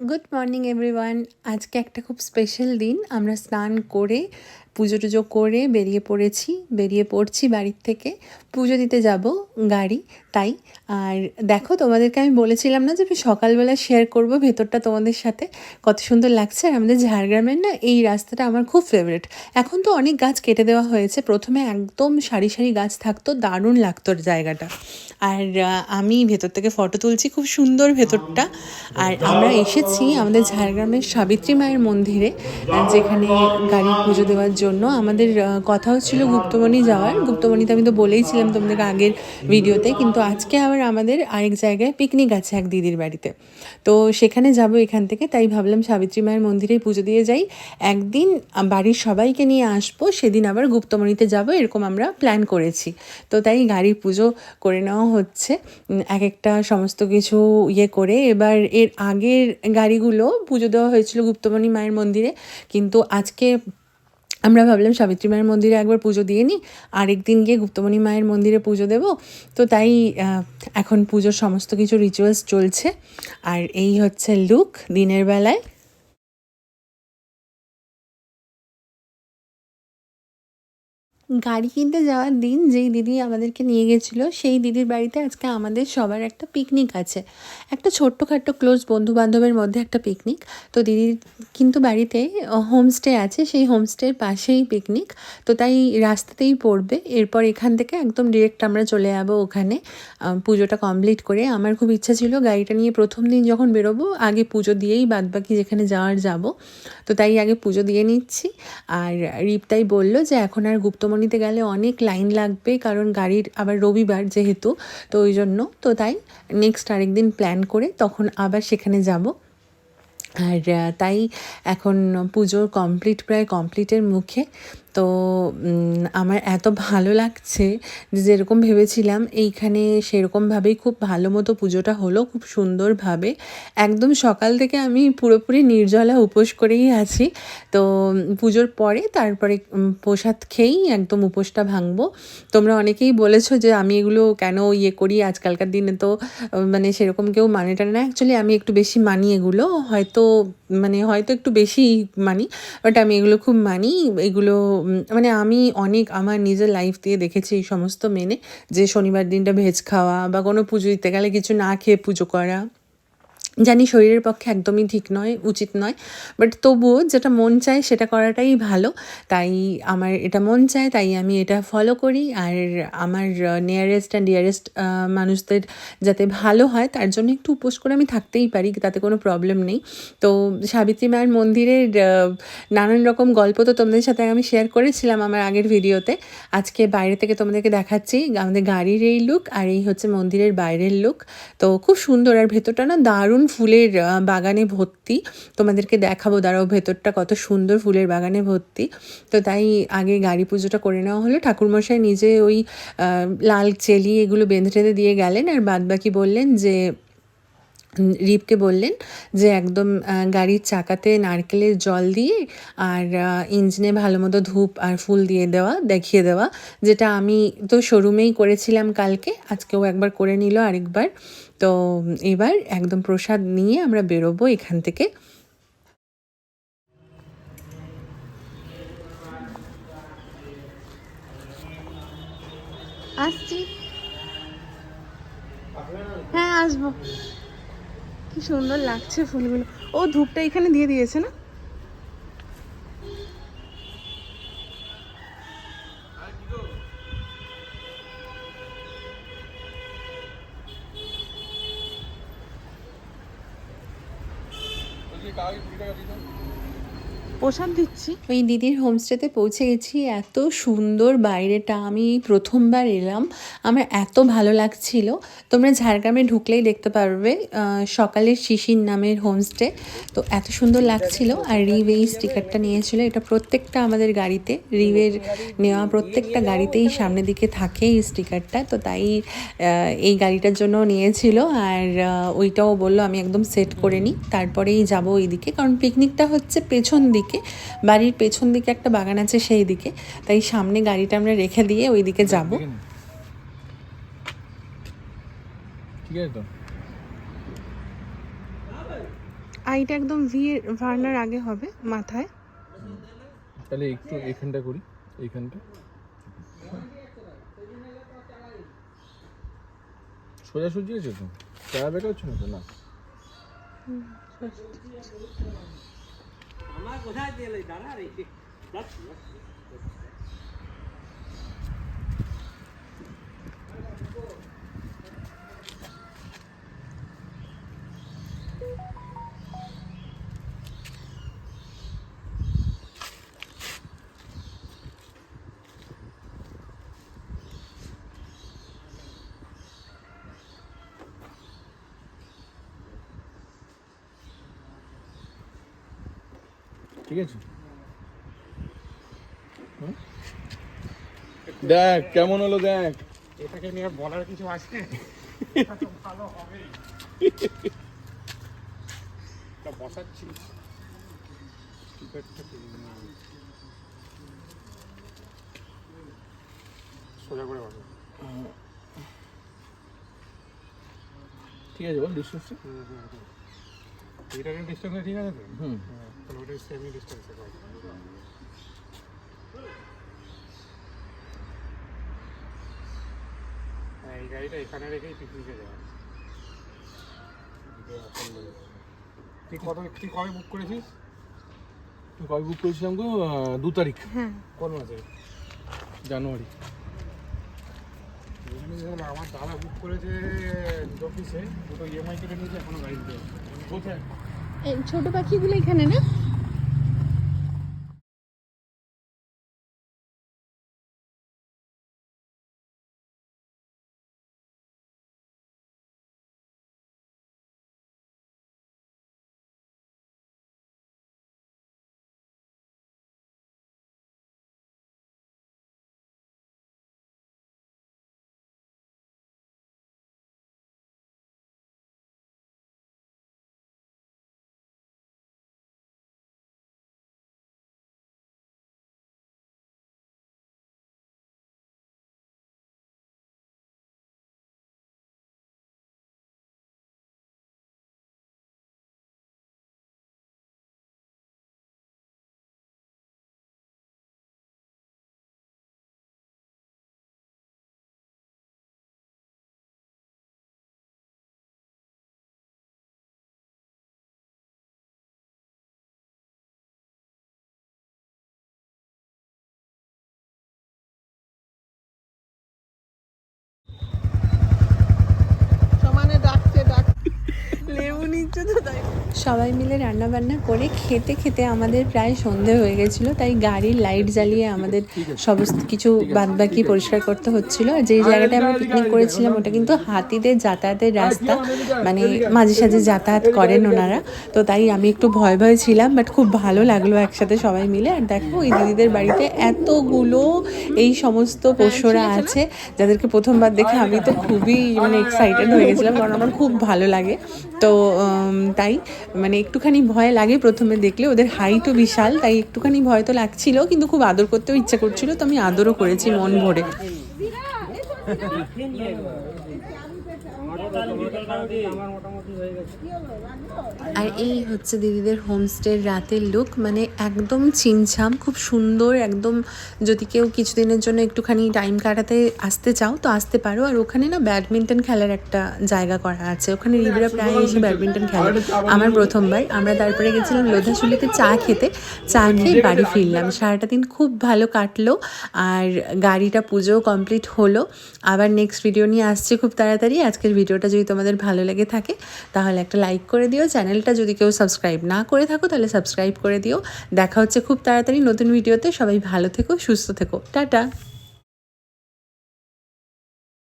Good morning everyone আজকে একটা খুব স্পেশাল দিন। আমরা স্নান করে পুজো টুজো করে বেরিয়ে পড়েছি, বেরিয়ে পড়ছি বাড়ির থেকে। পুজো দিতে যাব গাড়ি, তাই। আর দেখো, তোমাদেরকে আমি বলেছিলাম না যে আমি সকালবেলা শেয়ার করব ভেতরটা তোমাদের সাথে। কত সুন্দর লাগছে। আর আমাদের ঝাড়গ্রামের না এই রাস্তাটা আমার খুব ফেভারিট এখন তো অনেক গাছ কেটে দেওয়া হয়েছে। প্রথমে একদম সারি সারি গাছ থাকতো, দারুণ লাগতো জায়গাটা। আর আমি ভেতর থেকে ফটো তুলছি, খুব সুন্দর ভেতরটা। আর আমরা এসেছি আমাদের ঝাড়গ্রামের সাবিত্রী মায়ের মন্দিরে, যেখানে গাড়ি পুজো দেওয়ার জন্য আমাদের আহ, কথা হচ্ছিল গুপ্তমণি যাওয়ার। গুপ্তমণিতে আমি তো বলেইছিলাম তোমাদেরকে আগের ভিডিওতে কিন্তু আজকে আবার আমাদের আরেক জায়গায় পিকনিক আছে এক দিদির বাড়িতে। তো সেখানে যাব এখান থেকে তাই ভাবলাম সাবিত্রী মায়ের মন্দিরে পুজো দিয়ে যাই। একদিন বাড়ির সবাইকে নিয়ে আসব সেদিন আবার গুপ্তমণিতে যাব এরকম আমরা প্ল্যান করেছি। তো তাই গাড়ির পুজো করে নেওয়া হচ্ছে। এক একটা সমস্ত কিছু ইয়ে করে এবার এর আগের গাড়িগুলো পুজো দেওয়া হয়েছিল গুপ্তমণি মায়ের মন্দিরে কিন্তু আজকে আমরা ভাবলাম সাবিত্রী মায়ের মন্দিরে একবার পুজো দিয়ে নিই, আরেকদিন গিয়ে গুপ্তমণি মায়ের মন্দিরে পুজো দেব। তো তাই এখন পুজোর সমস্ত কিছু রিচুয়ালস চলছে। আর এই হচ্ছে লুক দিনের বেলায়। গাড়ি কিনতে যাওয়ার দিন যেই দিদি আমাদেরকে নিয়ে গেছিল, সেই দিদির বাড়িতে আজকে আমাদের সবার একটা পিকনিক আছে। একটা ছোট্টখাট্টো ক্লোজ বন্ধু বান্ধবের মধ্যে একটা পিকনিক তো দিদির কিন্তু বাড়িতে হোমস্টে আছে, সেই হোমস্টের পাশেই পিকনিক তো তাই রাস্তাতেই পড়বে। এরপর এখান থেকে একদম ডিরেক্ট আমরা চলে যাব ওখানে। পুজোটা কমপ্লিট করে। আমার খুব ইচ্ছা ছিল গাড়িটা নিয়ে প্রথম দিন যখন বেরোবো, আগে পুজো দিয়েই বাদবাকি যেখানে যাওয়ার যাব। তো তাই আগে পুজো দিয়ে নিচ্ছি। আর রিপতাই বলল যে এখন আর গুপ্তমণিতে গেলে অনেক লাইন লাগবে, কারণ গাড়ির আবার রবিবার যেহেতু, তো ওই জন্য। তো তাই নেক্সট আরেক দিন প্ল্যান করে তখন আবার সেখানে যাব। আর তাই এখন পুজোর কমপ্লিট প্রায় কমপ্লিটের মুখে। তো আমার এত ভালো লাগছে যে যেরকম ভেবেছিলাম এইখানে সেরকমভাবেই খুব ভালো মতো পুজোটা হলো, খুব সুন্দরভাবে। একদম সকাল থেকে আমি পুরোপুরি নির্জলা উপোস করেই আছি। তো, পুজোর পরে তারপরে প্রসাদ খেয়েই একদম উপোসটা ভাঙবো। তোমরা অনেকেই বলেছ যে আমি এগুলো কেন ইয়ে করি? আজকালকার দিনে তো মানে সেরকম কেউ মানে টানে না। অ্যাকচুয়ালি আমি একটু বেশি মানি এগুলো। হয়তো মানে হয়তো একটু বেশি মানি বাট আমি এগুলো খুব মানি। এগুলো মানে আমি অনেক আমার নিজের লাইফ দিয়ে দেখেছি এই সমস্ত মেনে যে শনিবার দিনটা ভেজ খাওয়া বা কোনো পুজো দিতে গেলে কিছু না খেয়ে পুজো করা। জানি শরীরের পক্ষে একদমই ঠিক নয়, উচিত নয় বাট তবুও যেটা মন চায় সেটা করাটাই ভালো। তাই আমার এটা মন চায়, তাই আমি এটা ফলো করি। আর আমার নিয়ারেস্ট অ্যান্ড ডিয়ারেস্ট মানুষদের যাতে ভালো হয়, তার জন্য একটু উপোস করে আমি থাকতেই পারি, তাতে কোনো প্রবলেম নেই। তো সাবিত্রী মায়ের মন্দিরের নানান রকম গল্প তো তোমাদের সাথে আমি শেয়ার করেছিলাম আমার আগের ভিডিওতে। আজকে বাইরে থেকে তোমাদেরকে দেখাচ্ছি আমাদের গাড়ির এই লুক আর এই হচ্ছে মন্দিরের বাইরের লুক তো খুব সুন্দর, আর ভেতরটা না দারুণ ফুলের বাগানে ভর্তি। তোমাদেরকে দেখাবো, দাঁড়াও, ভেতরটা কত সুন্দর ফুলের বাগানে ভর্তি। তো তাই আগে গাড়ি পুজোটা করে নেওয়া হলো। ঠাকুরমশাই নিজে ওই লাল চেলি এগুলো বেঁধে টেঁধে দিয়ে গেলেন আর বাদবাকি বললেন যে রিপকে বললেন যে একদম গাড়ির চাকাতে নারকেলের জল দিয়ে আর ইঞ্জিনে ভালো মতো ধূপ আর ফুল দিয়ে দেওয়া, দেখিয়ে দেওয়া, যেটা আমি তো শোরুমেই করেছিলাম কালকে, আজকেও একবার করে নিল আরেকবার। তো এবার একদম প্রসাদ নিয়ে আমরা বেরোবো এখান থেকে। আসছি। হ্যাঁ আসব। কি সুন্দর লাগছে ফুলগুলো। ও ধূপটা এখানে দিয়ে দিয়েছে না? প্রসাদ দিচ্ছি। ওই দিদির হোমস্টেতে পৌঁছে গেছি, এত সুন্দর বাইরেটা, আমি প্রথমবার এলাম, আমার এত ভালো লাগছিল। তোমরা ঝাড়গ্রামে ঢুকলেই দেখতে পারবে সকালের শিশির নামের হোমস্টে। তো এত সুন্দর লাগছিল, আর রিভ এই স্টিকারটা নিয়েছিল, এটা প্রত্যেকটা আমাদের গাড়িতে রিভের নেওয়া প্রত্যেকটা গাড়িতেই সামনের দিকে থাকে এই স্টিকারটা, তো তাই এই গাড়িটার জন্য নিয়েছিল, আর ওইটাও বলল আমি একদম সেট করে নিই, তারপরেই যাব ওইদিকে, কারণ পিকনিকটা হচ্ছে পেছন দিকে। বাড়ির পেছন দিকে একটা বাগান আছে সেই দিকে। তাই সামনে গাড়িটা আমরা রেখে দিয়ে ওই দিকে যাব। ঠিক আছে তো? আইটা একদম ভি ভার্নার আগে হবে মাথায়। তাহলে একটু এখানটা করি এইখানটা। সোজাসুজি আছে তো? চারা বেকা হচ্ছে না তো? না। আমার কোথায় দিলে দাঁড়া রে। যাচ্ছি। ঠিক আছে? দেখ কেমন হলো দেখ? এটাকে নিয়ে বলার কিছু আছে? ভালো হবে বসাচ্ছি। সোজা করে বসো ঠিক আছে বল ডিস্টেন্সটা এইটার ডিস্টেন্স ঠিক আছে তো? হুম। তাহলে ওটা সেমি ডিস্টেন্সে হ্যাঁ, এই গাড়িটা এখানে রেখেই পিকনিকে যাওয়া। তুই কত তুই কবে বুক করেছিস? তুই কবে বুক করেছিলাম গো? দু তারিখ। হ্যাঁ। কোন মাসে? জানুয়ারি। আমার দাদা বুক করেছে অফিসে দুটো ইএমআই কেটে নিয়েছে এখনও গাড়ি দিতে কোথায়? ছোট পাখিগুলো এখানে না 真的在。সবাই মিলে রান্নাবান্না করে খেতে খেতে আমাদের প্রায় সন্ধে হয়ে গেছিল, তাই গাড়ির লাইট জ্বালিয়ে আমাদের সমস্ত কিছু বাদ বাকি পরিষ্কার করতে হচ্ছিল। আর যেই জায়গাটায় আমরা পিকনিক করেছিলাম, ওটা কিন্তু হাতিদের যাতায়াতের রাস্তা। মানে মাঝে সাঝে যাতায়াত করেন ওনারা। তো তাই আমি একটু ভয় ভয় ছিলাম বাট খুব ভালো লাগল একসাথে সবাই মিলে। আর দেখো ওই দিদিদের বাড়িতে এতগুলো এই সমস্ত পোষ্যরা আছে, যাদেরকে প্রথমবার দেখে আমি তো খুবই মানে এক্সাইটেড হয়ে গেছিলাম, কারণ আমার খুব ভালো লাগে। তো তাই মানে একটুখানি ভয় লাগে প্রথমে দেখলে। ওদের হাইটও বিশাল, তাই একটুখানি ভয় তো লাগছিল, কিন্তু খুব আদর করতেও ইচ্ছা করছিল, তো আমি আদরও করেছি মন ভরে। আর এই হচ্ছে দিদিদের হোমস্টের রাতের লুক মানে একদম চিনছাম খুব সুন্দর একদম যদি কেউ কিছুদিনের জন্য একটুখানি টাইম কাটাতে আসতে চাও তো আসতে পারো। আর ওখানে না ব্যাডমিন্টন খেলার একটা জায়গা করা আছে। ওখানে রিবিরা প্রায় এসে ব্যাডমিন্টন খেলে। আমার প্রথমবার আমরা তারপরে গেছিলাম লোধাশুলিতে চা খেতে। চা খেয়ে বাড়ি ফিরলাম। সারাটা দিন খুব ভালো কাটলো। আর গাড়িটা পুজোও কমপ্লিট হলো। আবার নেক্সট ভিডিও নিয়ে আসছে খুব তাড়াতাড়ি। আজকের ভিডিওটা যদি তোমাদের ভালো লেগে থাকে তাহলে একটা লাইক করে দিও। চ্যানেলটা যদি কেউ সাবস্ক্রাইব না করে থাকো, তাহলে সাবস্ক্রাইব করে দিও। দেখা হচ্ছে খুব তাড়াতাড়ি নতুন ভিডিওতে সবাই ভালো থেকো, সুস্থ থেকো। টাটা!